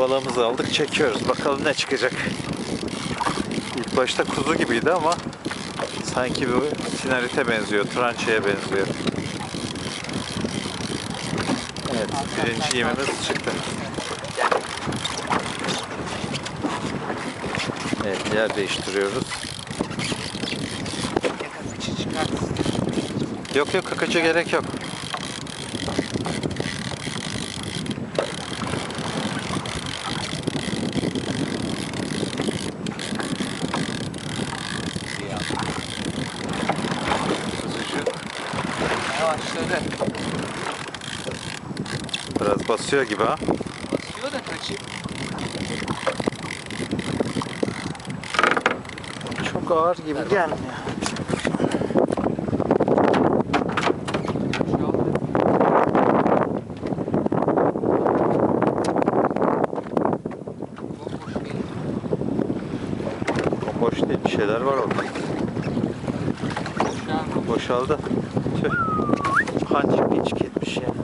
Balığımızı aldık çekiyoruz. Bakalım ne çıkacak. İlk başta kuzu gibiydi ama sanki bu sinarite benziyor. Trançaya benziyor. Evet birinci yemimiz çıktı. Evet yer değiştiriyoruz. Yok yok kakaça gerek yok. Yavaşladı. biraz basıyor gibi ha. Basıyor da kaçayım. Çok ağır gibi gelmiyor. Boş değil bir şeyler var orada. Boşaldı. Tüh. Hancık hiç gitmiş ya.